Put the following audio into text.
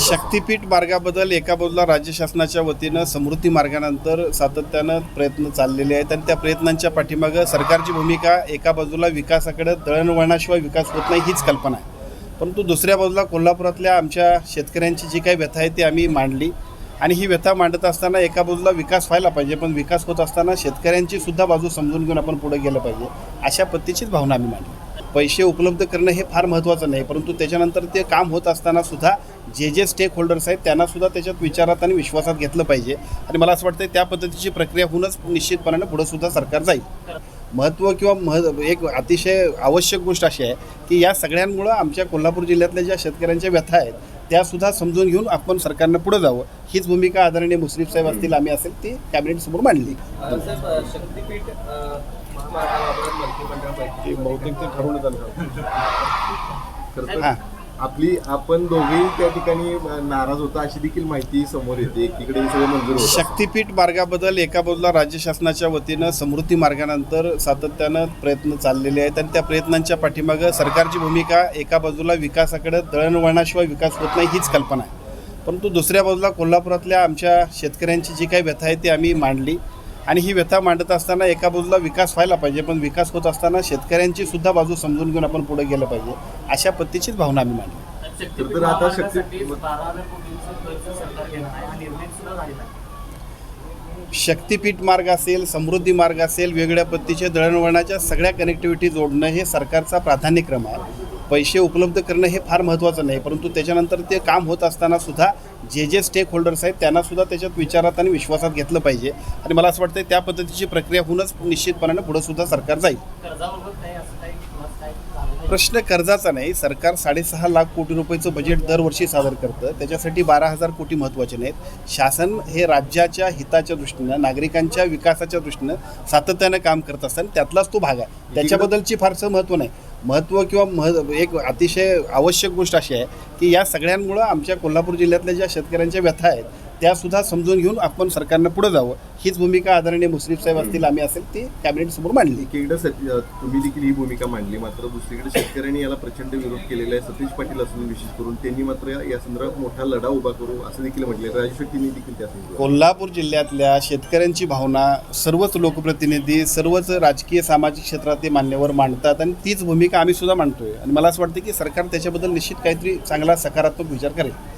शक्तीपीठ मार्गाबद्दल एका बाजूला राज्य शासनाच्या वतीनं समृद्धी मार्गानंतर सातत्यानं प्रयत्न चाललेले आहेत आणि त्या प्रयत्नांच्या पाठीमागं सरकारची भूमिका एका बाजूला विकासाकडे दळणवळणाशिवाय विकास होत नाही हीच कल्पना आहे. परंतु दुसऱ्या बाजूला कोल्हापुरातल्या आमच्या शेतकऱ्यांची जी काही व्यथा आहे ती आम्ही मांडली आणि ही व्यथा मांडत असताना एका बाजूला विकास व्हायला पाहिजे पण विकास होत असताना शेतकऱ्यांची सुद्धा बाजू समजून घेऊन आपण पुढे गेलं पाहिजे अशा पद्धतीचीच भावना आम्ही मांडली. पैसे उपलब्ध करणं हे फार महत्त्वाचं नाही परंतु त्याच्यानंतर ते काम होत असताना सुद्धा जे जे स्टेक होल्डर्स आहेत त्यांनासुद्धा त्याच्यात विचारात आणि विश्वासात घेतलं पाहिजे. आणि मला असं वाटतं त्या पद्धतीची प्रक्रिया होऊनच निश्चितपणाने पुढंसुद्धा सरकार जाईल. महत्त्व किंवा मह एक अतिशय आवश्यक गोष्ट अशी आहे की या सगळ्यांमुळं आमच्या कोल्हापूर जिल्ह्यातल्या ज्या शेतकऱ्यांच्या व्यथा आहेत त्यासुद्धा समजून घेऊन आपण सरकारनं पुढे जावं. हीच भूमिका आदरणीय मुश्रीफ साहेब असतील आम्ही असेल ती कॅबिनेटसमोर मांडली. बैठकीमध्ये बहुतेक ते ठरवण्यात आलं हां. आपली आपण दोघेही त्या ठिकाणी नाराज होता अशी देखील माहिती समोर येते. एकीकडे हे सगळं मंजूर होतं. शक्तीपीठ मार्गाबद्दल एका बाजूला राज्य शासनाच्या वतीनं समृद्धी मार्गानंतर सातत्यानं प्रयत्न चाललेले आहेत आणि त्या प्रयत्नांच्या पाठीमागं सरकारची भूमिका एका बाजूला विकासाकडे दळणवळणाशिवाय विकास होत नाही हीच कल्पना आहे. परंतु दुसऱ्या बाजूला कोल्हापुरातल्या आमच्या शेतकऱ्यांची जी काही व्यथा आहे ती आम्ही मांडली. आणि ही व्यथा मांडत असताना एका बाजूला विकास व्हायला पाहिजे पण विकास होत असताना शेतकऱ्यांची सुद्धा बाजू समजून घेऊन आपण पुढे गेलं पाहिजे अशा पद्धतीचीच भावना आम्ही मांडली. शक्तीपीठ तर आता महामार्गासाठी शक्ती- बारा हजार कोटींचं खर्च सरकार घेणार आहे निर्णय सुद्धा झालेला आहे. शक्तीपीठ मार्ग असेल समृद्धी मार्ग असेल वेगवेगळ्या पद्धतीच्या दळणवळणाच्या सगळ्या कनेक्टिव्हिटी जोडणं हे सरकारचा प्राधान्यक्रम आहे. पैसे उपलब्ध करणं हे फार महत्त्वाचं नाही परंतु त्याच्यानंतर ते काम होत असताना सुद्धा जे जे स्टेक होल्डर्स आहेत त्यांना सुद्धा त्याच्यात विचारात आणि विश्वासात घेतलं पाहिजे. आणि मला असं वाटतं त्या पद्धतीची प्रक्रिया होऊनच निश्चितपणाने पुढे सुद्धा सरकार जाईल. प्रश्न कर्जाचा नाही सरकार साडेसहा लाख कोटी रुपयाचं बजेट दरवर्षी सादर करतं. त्याच्यासाठी बारा हजार कोटी महत्त्वाचे नाहीत. शासन हे राज्याच्या हिताच्या दृष्टीनं नागरिकांच्या विकासाच्या दृष्टीनं सातत्यानं काम करत असताना त्यातलाच तो भाग आहे. त्याच्याबद्दलची फारसं महत्त्व नाही. महत्त्व किंवा मह एक अतिशय आवश्यक गोष्ट अशी आहे की या सगळ्यांमुळं आमच्या कोल्हापूर जिल्ह्यातल्या ज्या शेतकऱ्यांच्या व्यथा आहेत त्या सुद्धा समजून घेऊन आपण सरकारनं पुढे जावं. हीच भूमिका आदरणीय मुश्रीफ साहेब असतील आम्ही असेल ती कॅबिनेटसमोर मांडली. एकीकडे सच- अं, तुम्ही देखील ही भूमिका मांडली. मात्र दुसरीकडे शेतकऱ्यांनी याला प्रचंड विरोध केलेला आहे. सतीश पाटील असून विशेष करून त्यांनी मात्र या- संदर्भात मोठा लढा उभा करू असं देखील म्हटले राजू शेट्टींनी देखील त्या कोल्हापूर जिल्ह्यातल्या शेतकऱ्यांची भावना सर्वच लोकप्रतिनिधी सर्वच राजकीय सामाजिक क्षेत्रातले मान्यवर मांडतात आणि तीच भूमिका आम्ही सुद्धा मांडतोय. आणि मला असं वाटतं की सरकार त्याच्याबद्दल निश्चित काहीतरी चांगला सकारात्मक विचार करेल.